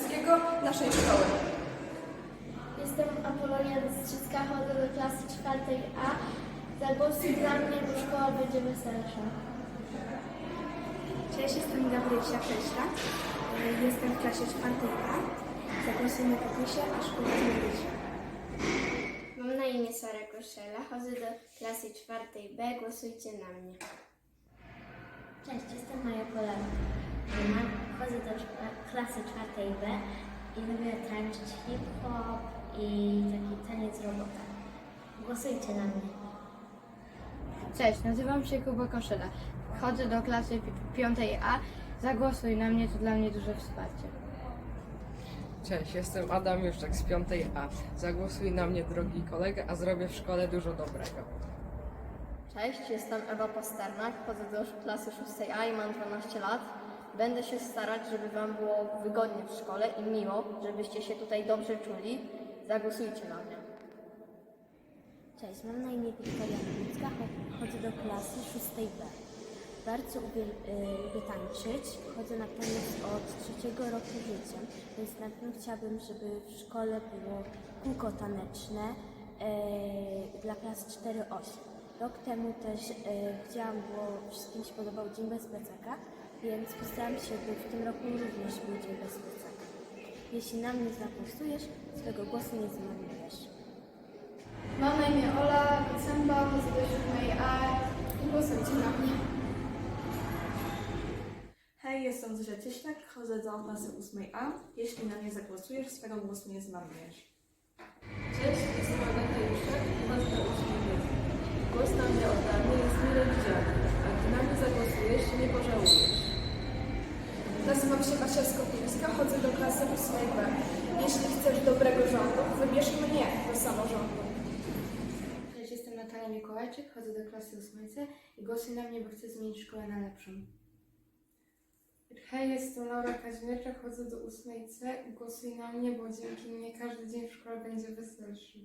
Polskiego naszej szkoły. Jestem Apolonia Bystrzycka, chodzę do klasy czwartej A. Zagłosuj dla mnie, bo szkoła będzie weselsza. Cześć, jestem Gabrysia Kreszka. Jestem w klasie czwartej A. Zagłosuję na Katusię, a szkoła będzie. Mam na imię Sara Koszela, chodzę do klasy czwartej B. Głosujcie na mnie. Cześć, jestem do klasy czwartej B i lubię tańczyć hip-hop i taki taniec robota. Głosujcie na mnie. Cześć, nazywam się Kuba Koszela. Chodzę do klasy pi- piątej A. Zagłosuj na mnie, to dla mnie duże wsparcie. Cześć, jestem Adam Juszczak z 5A. Zagłosuj na mnie, drogi kolega, a zrobię w szkole dużo dobrego. Cześć, jestem Ewa Pasternak, chodzę do klasy 6A i mam 12 lat. Będę się starać, żeby Wam było wygodnie w szkole i miło, żebyście się tutaj dobrze czuli. Zagłosujcie na mnie. Cześć, mam na imię Wiktoria Nowicka, cho- chodzę do klasy 6B. Bardzo lubię, y, lubię tańczyć, chodzę na taniec od trzeciego roku życia, więc na pewno chciałabym, żeby w szkole było kółko taneczne y, dla klas 4-8. Rok temu też y, chciałam, bo wszystkim się podobał Dzień bez plecaka, więc postaram się, by w tym roku również był Dzień bez plecaka. Jeśli na mnie zagłosujesz, swego głosu nie zmarnujesz. Mam na imię Ola Kocemba, chodzę do 7A i głosujcie na mnie. Hej, jestem Zuzia Cieślak, chodzę do klasy 8A. Jeśli na mnie zagłosujesz, swego głosu nie zmarnujesz. Cześć, jestem Agata Juszczak i chodzę do na mnie zagłosujesz, nie pożałujesz. Nazywam się Basia Skopińska, chodzę do klasy 8B. Jeśli chcesz dobrego rządu, wybierz mnie do samorządu. Cześć, jestem Natalia Mikołajczyk, chodzę do klasy 8C i głosuj na mnie, bo chcę zmienić szkołę na lepszą. Hej, jestem Laura Kazimierczak, chodzę do 8C i głosuj na mnie, bo dzięki mnie każdy dzień w szkole będzie weselszy.